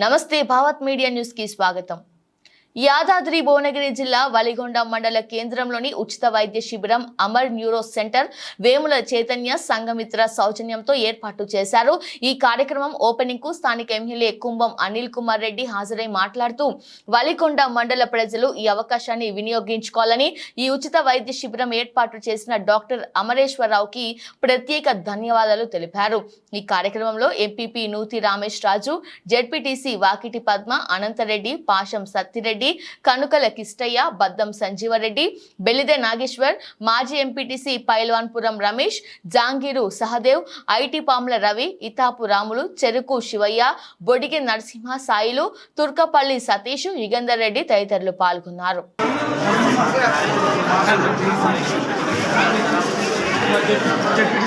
నమస్తే భావత్ మీడియా న్యూస్కి స్వాగతం. యాదాద్రి భువనగిరి జిల్లా వలిగొండ మండల కేంద్రంలోని ఉచిత వైద్య శిబిరం అమర్ న్యూరో సెంటర్ వేముల చైతన్య సంఘమిత్ర సౌజన్యంతో ఏర్పాటు చేశారు. ఈ కార్యక్రమం ఓపెనింగ్కు స్థానిక ఎమ్మెల్యే కుంభం అనిల్ కుమార్ రెడ్డి హాజరై మాట్లాడుతూ వలిగొండ మండల ప్రజలు ఈ అవకాశాన్ని వినియోగించుకోవాలని ఈ ఉచిత వైద్య శిబిరం ఏర్పాటు చేసిన డాక్టర్ అమరేశ్వరరావుకి ప్రత్యేక ధన్యవాదాలు తెలిపారు. ఈ కార్యక్రమంలో ఎంపీపీ నూతి రామేష్ రాజు జెడ్పీటీసీ వాకిటి పద్మ అనంతరెడ్డి పాషం సత్తిరెడ్డి రెడ్డి కనుకల కిష్టయ్య బద్దం సంజీవరెడ్డి బెల్లిదే నాగేశ్వర్ మాజీ ఎంపీటీసీ పైల్వాన్పురం రమేష్ జాంగీరు సహదేవ్ ఐటీ పాముల రవి ఇతాపు రాములు చెరుకు శివయ్య బొడిగి నరసింహ సాయిలు తుర్కపల్లి సతీష్ యుగేందర్ రెడ్డి తదితరులు పాల్గొన్నారు. చెప్పి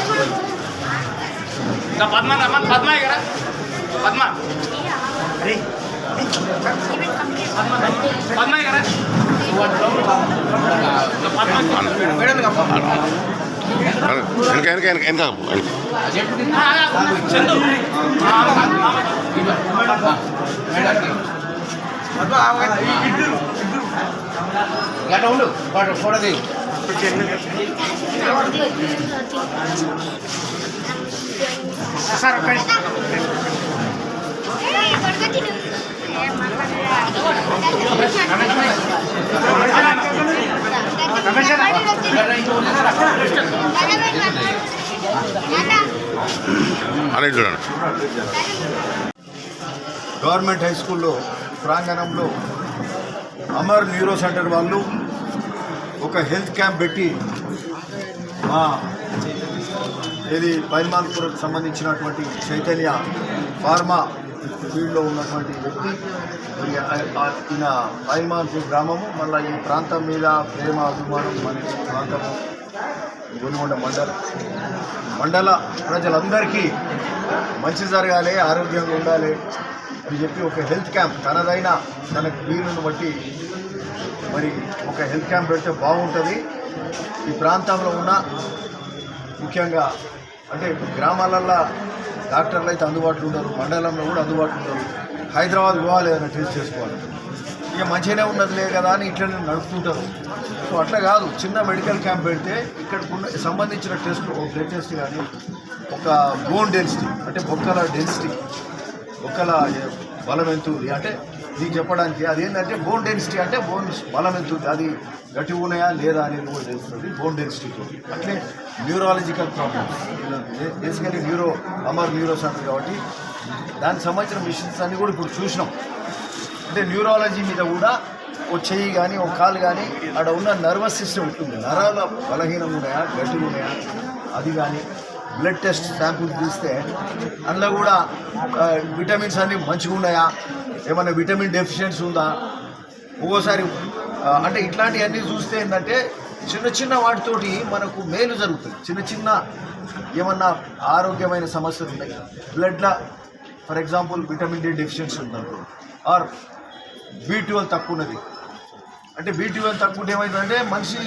చూడు పద్మ రమ్మని పద్మ ఇక్కడ పద్మ పద్మ ఇక్కడ వెనక వెనక వెనక వెనక చందు గట్ట ఉండు ఫోటో ఫోటో దిగు సార్ అనేది చూడండి గవర్నమెంట్ హై స్కూల్లో ప్రాంగణంలో అమర్ న్యూరో సెంటర్ వాళ్ళు ఒక హెల్త్ క్యాంప్ పెట్టి మా ఇది పైల్మాన్పురకు సంబంధించినటువంటి చైతన్య ఫార్మా ఫీల్డ్లో ఉన్నటువంటి వ్యక్తి మరి ఈయన పైల్మాన్పూర్ గ్రామము మళ్ళీ ఈ ప్రాంతం మీద ప్రేమ అభిమానం మన ప్రాంతము గొనగొండ మండలం. మండల ప్రజలందరికీ మంచి జరగాలి ఆరోగ్యంగా ఉండాలి అని చెప్పి ఒక హెల్త్ క్యాంప్ తనదైన తనకు వీలును బట్టి మరి ఒక హెల్త్ క్యాంప్ పెడితే బాగుంటుంది. ఈ ప్రాంతంలో ఉన్న ముఖ్యంగా అంటే గ్రామాలల్లో డాక్టర్లు అయితే అందుబాటులో ఉండరు మండలంలో కూడా అందుబాటులో ఉండరు. హైదరాబాద్ పోవాలి ఏదైనా టెస్ట్ చేసుకోవాలి. ఇక మంచిగానే ఉన్నదిలే కదా అని ఇట్లనే నడుపుతుంటారు. సో అట్లా కాదు చిన్న మెడికల్ క్యాంప్ పెడితే ఇక్కడ సంబంధించిన టెస్ట్ ఒక బ్లడ్ టెస్ట్ కానీ ఒక బోన్ డెన్సిటీ అంటే బొక్కల డెన్సిటీ బొక్కల బలం ఎంత ఉంది అంటే నీకు చెప్పడానికి అది ఏంటంటే బోన్ డెన్సిటీ అంటే బోన్ బలం ఎంత ఉంది అది గట్టి ఉన్నాయా లేదా అనేది కూడా తెలుస్తుంది. బోన్ డెన్సిటీతో అట్లే neurological problems basically neuro Amar neuro centre కాబట్టి దానికి సంబంధించిన మిషన్స్ అన్నీ కూడా ఇప్పుడు చూసినాం. అంటే న్యూరాలజీ మీద కూడా ఒక చెయ్యి కానీ ఒక కాలు కానీ అక్కడ ఉన్న నర్వస్ సిస్టమ్ ఉంటుంది. నరాల బలహీనంగా ఉన్నాయా గట్టిగా ఉన్నాయా? అది కానీ బ్లడ్ టెస్ట్ శాంపుల్ తీస్తే అందులో కూడా విటమిన్స్ అన్నీ మంచిగా ఉన్నాయా? ఏమైనా విటమిన్ డెఫిషియన్సీ ఉందా? ఒక్కోసారి అంటే ఇట్లాంటివన్నీ చూస్తే ఏంటంటే చిన్న చిన్న వాటితోటి మనకు మేలు జరుగుతుంది. చిన్న చిన్న ఏమన్నా ఆరోగ్యమైన సమస్యలు ఉన్నాయి బ్లడ్లో for example vitamin D deficiency ఉందనుకో ఆర్ బీ ట్వెల్వ్ తక్కువ ఉన్నది అంటే బీ ట్వెల్వ్ తక్కువ ఉంటే ఏమవుతుందంటే మనిషి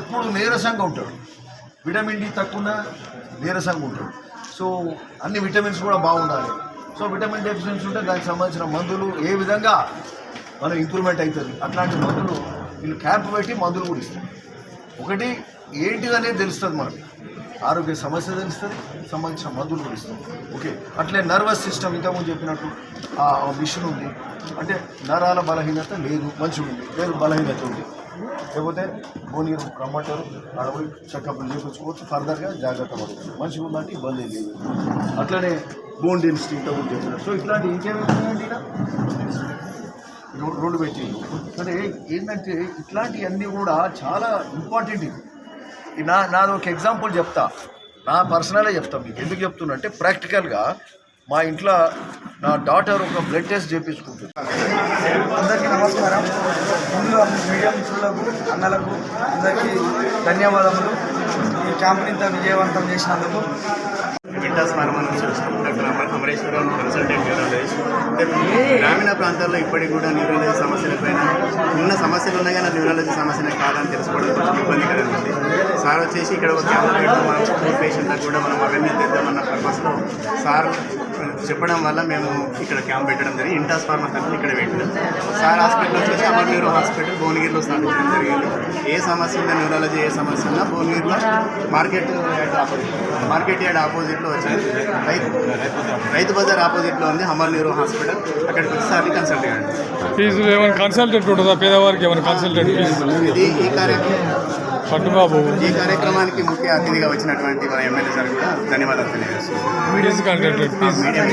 ఎప్పుడు నీరసంగా ఉంటాడు. విటమిన్ డి తక్కువ నీరసంగా ఉంటాడు. సో అన్ని విటమిన్స్ కూడా బాగుండాలి. సో విటమిన్ డెఫిషియన్సీ ఉంటే దానికి సంబంధించిన మందులు ఏ విధంగా మనం ఇంప్రూవ్మెంట్ అవుతుంది? అట్లాంటి మందులు వీళ్ళు క్యాంప్ పెట్టి మందులు కూడా ఇస్తారు. ఒకటి ఏంటిదనేది తెలుస్తుంది మనకి. ఆరోగ్య సమస్య తెలుస్తుంది సంబంధించిన మందులు కూడా ఇస్తుంది ఓకే అట్లే నర్వస్ సిస్టమ్ ఇంతకుముందు చెప్పినట్టు ఆ మిషన్ ఉంది. అంటే నరాల బలహీనత లేదు మంచిగా ఉంది. లేదు బలహీనత ఉంది. లేకపోతే భువనగిరి రమ్మంటారు అడవి చెకప్లు చేయించుకోవచ్చు ఫర్దర్గా జాగ్రత్త పడుతుంది. మంచిగా ఉందంటే ఇబ్బంది లేదు. అట్లనే బోన్ డెన్సిటీ ఇంతకుముందు చెప్పినట్టు సో ఇట్లాంటి ఇంకేమి ఉన్నాయండి ఈడ? రో- రోడ్డు పెట్టి సరే ఏంటంటే ఇట్లాంటివన్నీ కూడా చాలా ఇంపార్టెంట్ ఇది నా నాది ఒక ఎగ్జాంపుల్ చెప్తా. నా పర్సనలే చెప్తా మీకు. ఎందుకు చెప్తున్నా అంటే ప్రాక్టికల్గా మా ఇంట్లో నా డాటర్ ఒక బ్లడ్ టెస్ట్ చేయించుకుంటుంది అందరికీ నమస్కారం. ముందుగా మీడియా మిత్రులకు అన్నలకు అందరికీ ధన్యవాదములు. ఈ క్యాంపుని ఇంత విజయవంతం చేసినందుకు. వింటాస్ ఫార్మా నుంచి వచ్చినాం డాక్టర్ అమరేశ్వరరావు కన్సల్టెంట్ న్యూరాలజిస్ట్ గ్రామీణ ప్రాంతాల్లో ఇప్పటికి కూడా న్యూరాలజీ సమస్యలపైన ఉన్న సమస్యలు ఉన్నాయి కానీ న్యూరాలజీ సమస్యనే కాదని తెలుసుకోవడం కొంచెం ఇబ్బందికరంగా ఉంది సార్ వచ్చేసి ఇక్కడ ఒక క్యాంప్ మనం స్కూల్ పేషెంట్లకు కూడా మనం అవేర్నెస్ తెద్దామన్న పర్పస్లో సార్ చెప్పడం వల్ల మేము ఇక్కడ క్యాంప్ పెట్టడం జరిగింది. ఇంటాస్ ఫార్మా ఇక్కడ పెట్టినాం. సార్ హాస్పిటల్ వచ్చేసి అమర్ న్యూరో హాస్పిటల్ భువనగిరిలో స్థాపించడం జరిగింది. ఏ సమస్య ఉందా న్యూరాలజీ ఏ సమస్య ఉన్నా భువనగిరిలో మార్కెట్ మార్కెట్ యార్డ్ ఆపోజిట్లో వచ్చేది. రైతు రైతు బజార్ ఆపోజిట్లో ఉంది హమర్ న్యూరో హాస్పిటల్. అక్కడికి సార్ని కన్సల్ట్ చేయండి. ఫీజులు ఏమైనా కన్సల్టెంట్ ఉంటుందా? పేదవారికి ఏమైనా కన్సల్టెంట్ ఫీజు ఇది ఈ కార్యక్రమం. పట్టుబాబు ఈ కార్యక్రమానికి ముఖ్య అతిథిగా వచ్చినటువంటి మన ఎమ్మెల్యే సార్ కూడా ధన్యవాదాలు తెలియజేస్తున్నాం. మీడియా